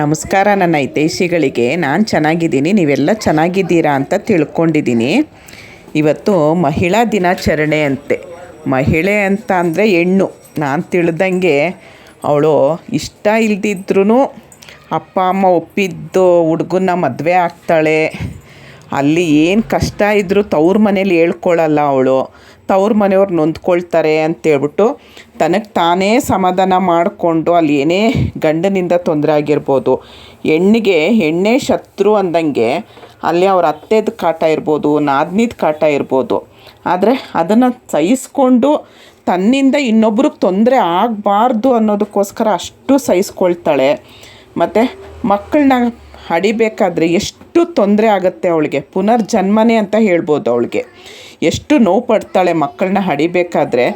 ನಮಸ್ಕಾರ ನನ್ನ ಹಿತೈಷಿಗಳಿಗೆ. ನಾನು ಚೆನ್ನಾಗಿದ್ದೀನಿ, ನೀವೆಲ್ಲ ಚೆನ್ನಾಗಿದ್ದೀರಾ ಅಂತ ತಿಳ್ಕೊಂಡಿದ್ದೀನಿ. ಇವತ್ತು ಮಹಿಳಾ ದಿನಾಚರಣೆ ಅಂತೆ. ಮಹಿಳೆ ಅಂತ ಅಂದರೆ ಹೆಣ್ಣು. ನಾನು ತಿಳಿದಂಗೆ ಅವಳು ಇಷ್ಟ ಇಲ್ದಿದ್ರೂ ಅಪ್ಪ, ಅಮ್ಮ ಒಪ್ಪಿದ್ದು ಹುಡುಗನ್ನ ಮದುವೆ ಆಗ್ತಾಳೆ. ಅಲ್ಲಿ ಏನು ಕಷ್ಟ ಇದ್ದರೂ ತವ್ರ ಮನೇಲಿ ಹೇಳ್ಕೊಳ್ಳಲ್ಲ ಅವಳು. ತವ್ರ ಮನೆಯವ್ರು ನೊಂದ್ಕೊಳ್ತಾರೆ ಅಂತೇಳ್ಬಿಟ್ಟು ತನಗೆ ತಾನೇ ಸಮಾಧಾನ ಮಾಡಿಕೊಂಡು ಅಲ್ಲಿ ಏನೇ ಗಂಡನಿಂದ ತೊಂದರೆ ಆಗಿರ್ಬೋದು. ಹೆಣ್ಣಿಗೆ ಹೆಣ್ಣೇ ಶತ್ರು ಅಂದಂಗೆ ಅಲ್ಲಿ ಅವ್ರ ಅತ್ತೆದ ಕಾಟ ಇರ್ಬೋದು, ನಾದ್ನಿದ ಕಾಟ ಇರ್ಬೋದು. ಆದರೆ ಅದನ್ನು ಸಹಿಸ್ಕೊಂಡು ತನ್ನಿಂದ ಇನ್ನೊಬ್ರಿಗೆ ತೊಂದರೆ ಆಗಬಾರ್ದು ಅನ್ನೋದಕ್ಕೋಸ್ಕರ ಅಷ್ಟು ಸಹಿಸ್ಕೊಳ್ತಾಳೆ. ಮತ್ತು ಮಕ್ಕಳನ್ನ ಹಡಿಬೇಕಾದ್ರೆ ಎಷ್ಟು ತೊಂದರೆ ಆಗುತ್ತೆ ಅವಳಿಗೆ? ಪುನರ್ಜನ್ಮನೇ ಅಂತ ಹೇಳ್ಬೋದು ಅವಳಿಗೆ. ಎಷ್ಟು ನೋವು ಪಡ್ತಾಳೆ ಮಕ್ಕಳನ್ನ ಹಡಿಬೇಕಾದ್ರೆ,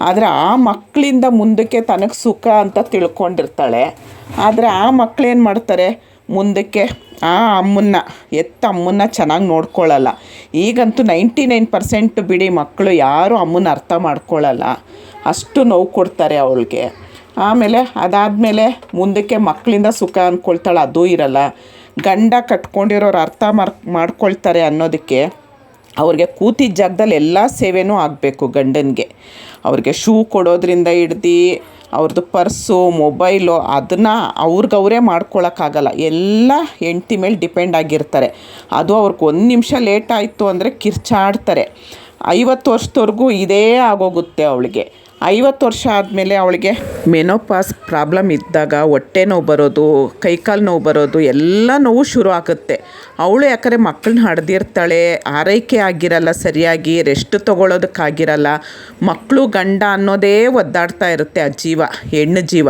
ಆದರೆ ಆ ಮಕ್ಕಳಿಂದ ಮುಂದಕ್ಕೆ ತನಗೆ ಸುಖ ಅಂತ ತಿಳ್ಕೊಂಡಿರ್ತಾಳೆ. ಆದರೆ ಆ ಮಕ್ಕಳೇನು ಮಾಡ್ತಾರೆ? ಮುಂದಕ್ಕೆ ಆ ಅಮ್ಮನ್ನ, ಎತ್ತ ಅಮ್ಮನ್ನ ಚೆನ್ನಾಗಿ ನೋಡ್ಕೊಳ್ಳಲ್ಲ ಈಗಂತೂ ನೈಂಟಿ ನೈನ್ ಪರ್ಸೆಂಟ್ ಬಿಡಿ ಮಕ್ಕಳು ಯಾರೂ ಅಮ್ಮನ್ನ ಅರ್ಥ ಮಾಡ್ಕೊಳ್ಳಲ್ಲ ಅಷ್ಟು ನೋವು ಕೊಡ್ತಾರೆ ಅವಳಿಗೆ. ಆಮೇಲೆ ಅದಾದಮೇಲೆ ಮುಂದಕ್ಕೆ ಮಕ್ಕಳಿಂದ ಸುಖ ಅಂದ್ಕೊಳ್ತಾಳೆ ಅದೂ ಇರಲ್ಲ. ಗಂಡ ಕಟ್ಕೊಂಡಿರೋರು ಅರ್ಥ ಮಾರ್, ಮಾಡ್ಕೊಳ್ತಾರೆ ಅನ್ನೋದಕ್ಕೆ ಅವ್ರಿಗೆ ಕೂತಿದ್ದ ಜಾಗದಲ್ಲಿ ಎಲ್ಲ ಸೇವೆನೂ ಆಗಬೇಕು ಗಂಡನಿಗೆ. ಅವ್ರಿಗೆ ಶೂ ಕೊಡೋದ್ರಿಂದ ಹಿಡ್ದು ಅವ್ರದ್ದು ಪರ್ಸು, ಮೊಬೈಲು ಅದನ್ನು ಅವ್ರಿಗವರೇ ಮಾಡ್ಕೊಳಕ್ಕಾಗಲ್ಲ. ಎಲ್ಲ ಹೆಂಡ್ತಿ ಮೇಲೆ ಡಿಪೆಂಡ್ ಆಗಿರ್ತಾರೆ. ಅದು ಅವ್ರಿಗೆ ಒಂದು ನಿಮಿಷ ಲೇಟ್ ಆಯಿತು ಅಂದರೆ ಕಿರ್ಚಾಡ್ತಾರೆ. ಐವತ್ತು ವರ್ಷದವರೆಗೂ ಇದೇ ಆಗೋಗುತ್ತೆ ಅವಳಿಗೆ. ಐವತ್ತು ವರ್ಷ ಆದಮೇಲೆ ಅವಳಿಗೆ ಮೆನೋಪಾಸ್ ಪ್ರಾಬ್ಲಮ್ ಇದ್ದಾಗ ಹೊಟ್ಟೆ ನೋವು ಬರೋದು, ಕೈಕಾಲು ನೋವು ಬರೋದು, ಎಲ್ಲ ನೋವು ಶುರು ಆಗುತ್ತೆ. ಅವಳು ಯಾಕಂದರೆ ಮಕ್ಕಳನ್ನ ಹಡ್ದಿರ್ತಾಳೆ, ಆರೈಕೆ ಆಗಿರಲ್ಲ, ಸರಿಯಾಗಿ ರೆಸ್ಟ್ ತೊಗೊಳೋದಕ್ಕಾಗಿರಲ್ಲ. ಮಕ್ಕಳು ಗಂಡ ಅನ್ನೋದೇ ಒದ್ದಾಡ್ತಾ ಇರುತ್ತೆ ಆ ಜೀವ, ಹೆಣ್ಣು ಜೀವ.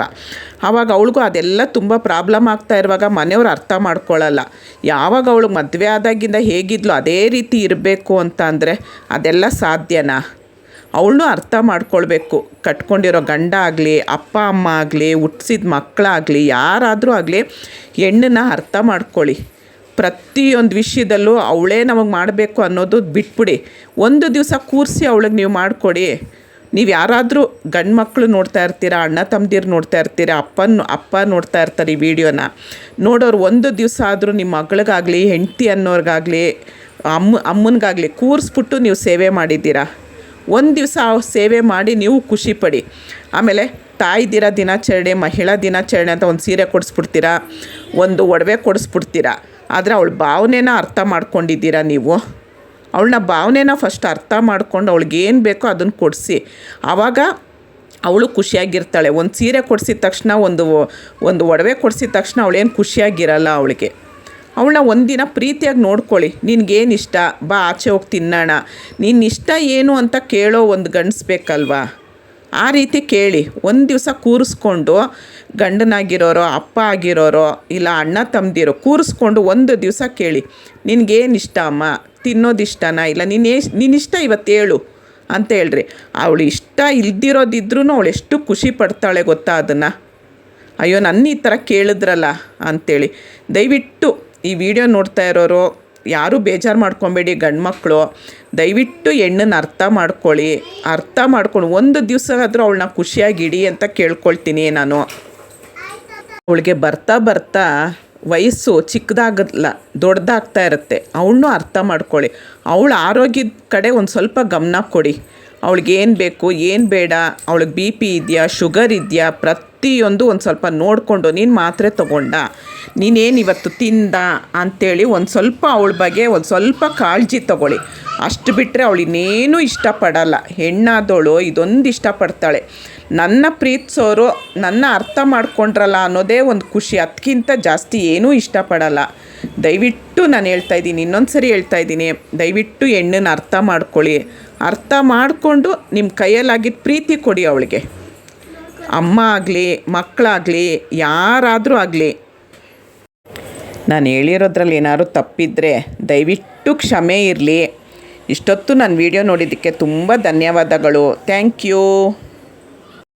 ಆವಾಗ ಅವಳಿಗೂ ಅದೆಲ್ಲ ತುಂಬ ಪ್ರಾಬ್ಲಮ್ ಆಗ್ತಾ ಇರುವಾಗ ಮನೆಯವ್ರು ಅರ್ಥ ಮಾಡ್ಕೊಳ್ಳಲ್ಲ ಯಾವಾಗ ಅವಳು ಮದುವೆ ಆದಾಗಿಂದ ಹೇಗಿದ್ಲು, ಅದೇ ರೀತಿ ಇರಬೇಕು ಅಂತ ಅಂದರೆ ಅದೆಲ್ಲ ಸಾಧ್ಯನಾ? ಅವಳನ್ನೂ ಅರ್ಥ ಮಾಡ್ಕೊಳ್ಬೇಕು. ಕಟ್ಕೊಂಡಿರೋ ಗಂಡ ಆಗಲಿ, ಅಪ್ಪ, ಅಮ್ಮ ಆಗಲಿ, ಹುಟ್ಸಿದ ಮಕ್ಕಳಾಗಲಿ ಯಾರಾದರೂ ಆಗಲಿ ಹೆಣ್ಣನ್ನ ಅರ್ಥ ಮಾಡ್ಕೊಳ್ಳಿ. ಪ್ರತಿಯೊಂದು ವಿಷಯದಲ್ಲೂ ಅವಳೇ ನಮಗೆ ಮಾಡಬೇಕು ಅನ್ನೋದು ಬಿಟ್ಬಿಡಿ. ಒಂದು ದಿವಸ ಕೂರಿಸಿ ಅವಳಿಗೆ ನೀವು ಮಾಡಿಕೊಡಿ. ನೀವು ಯಾರಾದರೂ ಗಂಡು ಮಕ್ಕಳು ನೋಡ್ತಾ ಇರ್ತೀರಾ, ಅಣ್ಣ ತಮ್ಮದಿರು ನೋಡ್ತಾ ಇರ್ತೀರಾ, ಅಪ್ಪನ, ಅಪ್ಪ ನೋಡ್ತಾ ಇರ್ತಾರೆ ಈ ವಿಡಿಯೋನ, ನೋಡೋರು ಒಂದು ದಿವಸ ಆದರೂ ನಿಮ್ಮ ಮಗಳಿಗಾಗಲಿ, ಹೆಂಡತಿ ಅನ್ನೋರಿಗಾಗಲಿ, ಅಮ್ಮ, ಅಮ್ಮನಿಗಾಗಲಿ ಕೂರಿಸ್ಬಿಟ್ಟು ನೀವು ಸೇವೆ ಮಾಡಿದ್ದೀರಾ? ಒಂದು ದಿವಸ ಸೇವೆ ಮಾಡಿ ನೀವು ಖುಷಿ ಪಡಿ. ಆಮೇಲೆ ತಾಯಿ ದಿನಾಚರಣೆ, ಮಹಿಳಾ ದಿನಾಚರಣೆ ಅಂತ ಒಂದು ಸೀರೆ ಕೊಡಿಸ್ಬಿಡ್ತೀರಾ? ಒಂದು ಒಡವೆ ಕೊಡಿಸ್ಬಿಡ್ತೀರಾ? ಆದರೆ ಅವಳ ಭಾವನೆನ ಅರ್ಥ ಮಾಡ್ಕೊಂಡಿದ್ದೀರಾ ನೀವು? ಅವಳನ್ನ ಭಾವನೆನ ಫಸ್ಟ್ ಅರ್ಥ ಮಾಡ್ಕೊಂಡು ಅವಳಿಗೆ ಏನು ಬೇಕೋ ಅದನ್ನು ಕೊಡಿಸಿ. ಆವಾಗ ಅವಳು ಖುಷಿಯಾಗಿರ್ತಾಳೆ. ಒಂದು ಸೀರೆ ಕೊಡಿಸಿದ ತಕ್ಷಣ, ಒಂದು ಒಂದು ಒಡವೆ ಕೊಡಿಸಿದ ತಕ್ಷಣ ಅವಳೇನು ಖುಷಿಯಾಗಿರಲ್ಲ ಅವಳಿಗೆ. ಅವಳನ್ನ ಒಂದಿನ ಪ್ರೀತಿಯಾಗಿ ನೋಡ್ಕೊಳ್ಳಿ. ನಿನಗೇನು ಇಷ್ಟ ಬಾ, ಆಚೆ ಹೋಗಿ ತಿನ್ನೋಣ. ನಿನ್ನ ಇಷ್ಟ ಏನು ಅಂತ ಕೇಳೋ ಒಂದು ಗಂಡಿಸ್ಬೇಕಲ್ವಾ ಆ ರೀತಿ ಕೇಳಿ. ಒಂದು ದಿವಸ ಕೂರಿಸ್ಕೊಂಡು ಗಂಡನಾಗಿರೋರೋ, ಅಪ್ಪ ಆಗಿರೋರೋ, ಇಲ್ಲ ಅಣ್ಣ ತಮ್ಮದಿರೋ ಕೂರಿಸ್ಕೊಂಡು ಒಂದು ದಿವಸ ಕೇಳಿ. ನಿನಗೇನು ಇಷ್ಟ ಅಮ್ಮ? ತಿನ್ನೋದು ಇಷ್ಟನಾ ಇಲ್ಲ ನೀನು ನಿನ್ನಿಷ್ಟ ಇವತ್ತು ಹೇಳು ಅಂತ ಹೇಳ್ರಿ. ಅವಳು ಇಷ್ಟ ಇಲ್ದಿರೋದಿದ್ರೂ ಅವಳು ಎಷ್ಟು ಖುಷಿ ಪಡ್ತಾಳೆ ಗೊತ್ತಾ ಅದನ್ನು? ಅಯ್ಯೋ, ನನ್ನ ಈ ಥರ ಕೇಳಿದ್ರಲ್ಲ ಅಂಥೇಳಿ ದಯವಿಟ್ಟು ಈ ವಿಡಿಯೋ ನೋಡ್ತಾ ಇರೋರು, ಯಾರೂ ಬೇಜಾರು ಮಾಡ್ಕೊಬೇಡಿ ಗಂಡು ಮಕ್ಕಳು ದಯವಿಟ್ಟು ಹೆಣ್ಣನ್ನು ಅರ್ಥ ಮಾಡ್ಕೊಳ್ಳಿ. ಅರ್ಥ ಮಾಡ್ಕೊಂಡು ಒಂದು ದಿವಸ ಆದರೂ ಅವಳನ್ನ ಖುಷಿಯಾಗಿಡಿ ಅಂತ ಕೇಳ್ಕೊಳ್ತೀನಿ ನಾನು. ಅವಳಿಗೆ ಬರ್ತಾ ಬರ್ತಾ ವಯಸ್ಸು ಚಿಕ್ಕದಾಗಲ್ಲ, ದೊಡ್ಡದಾಗ್ತಾ ಇರುತ್ತೆ. ಅವಳನ್ನೂ ಅರ್ಥ ಮಾಡ್ಕೊಳ್ಳಿ. ಅವಳ ಆರೋಗ್ಯದ ಕಡೆ ಒಂದು ಸ್ವಲ್ಪ ಗಮನ ಕೊಡಿ. ಅವಳಿಗೆ ಏನು ಬೇಕು, ಏನು ಬೇಡ, ಅವಳಿಗೆ ಬಿ ಪಿ ಇದೆಯಾ, ಶುಗರ್ ಇದೆಯಾ, ಪ್ರತಿಯೊಂದು ಒಂದು ಸ್ವಲ್ಪ ನೋಡಿಕೊಂಡು ನೀನು ಮಾತ್ರೆ ತೊಗೊಂಡ. ನೀನೇನು ಇವತ್ತು ತಿಂದ ಅಂಥೇಳಿ ಒಂದು ಸ್ವಲ್ಪ ಅವಳ ಬಗ್ಗೆ ಒಂದು ಸ್ವಲ್ಪ ಕಾಳಜಿ ತಗೊಳ್ಳಿ. ಅಷ್ಟು ಬಿಟ್ಟರೆ ಅವಳು ಇನ್ನೇನು ಇಷ್ಟಪಡಲ್ಲ. ಹೆಣ್ಣಾದವಳು ಇದೊಂದು ಇಷ್ಟಪಡ್ತಾಳೆ. ನನ್ನ ಪ್ರೀತಿಸೋರು ನನ್ನ ಅರ್ಥ ಮಾಡ್ಕೊಂಡ್ರಲ್ಲ ಅನ್ನೋದೇ ಒಂದು ಖುಷಿ. ಅದಕ್ಕಿಂತ ಜಾಸ್ತಿ ಏನೂ ಇಷ್ಟಪಡಲ್ಲ. ದಯವಿಟ್ಟು ನಾನು ಹೇಳ್ತಾ ಇದ್ದೀನಿ ಇನ್ನೊಂದು ಸರಿ ಹೇಳ್ತಾ ಇದ್ದೀನಿ. ದಯವಿಟ್ಟು ಹೆಣ್ಣನ್ನು ಅರ್ಥ ಮಾಡ್ಕೊಳ್ಳಿ. ಅರ್ಥ ಮಾಡಿಕೊಂಡು ನಿಮ್ಮ ಕೈಯಲ್ಲಾಗಿದ್ದ ಪ್ರೀತಿ ಕೊಡಿ ಅವಳಿಗೆ. ಅಮ್ಮ ಆಗಲಿ ಮಕ್ಕಳಾಗಲಿ ಯಾರಾದರೂ ಆಗಲಿ. ನಾನು ಹೇಳಿರೋದ್ರಲ್ಲಿ ಏನಾದ್ರು ತಪ್ಪಿದರೆ ದಯವಿಟ್ಟು ಕ್ಷಮೆ ಇರಲಿ. ಇಷ್ಟೊತ್ತು ನನ್ನ ವಿಡಿಯೋ ನೋಡಿದ್ದಕ್ಕೆ ತುಂಬ ಧನ್ಯವಾದಗಳು. Thank you.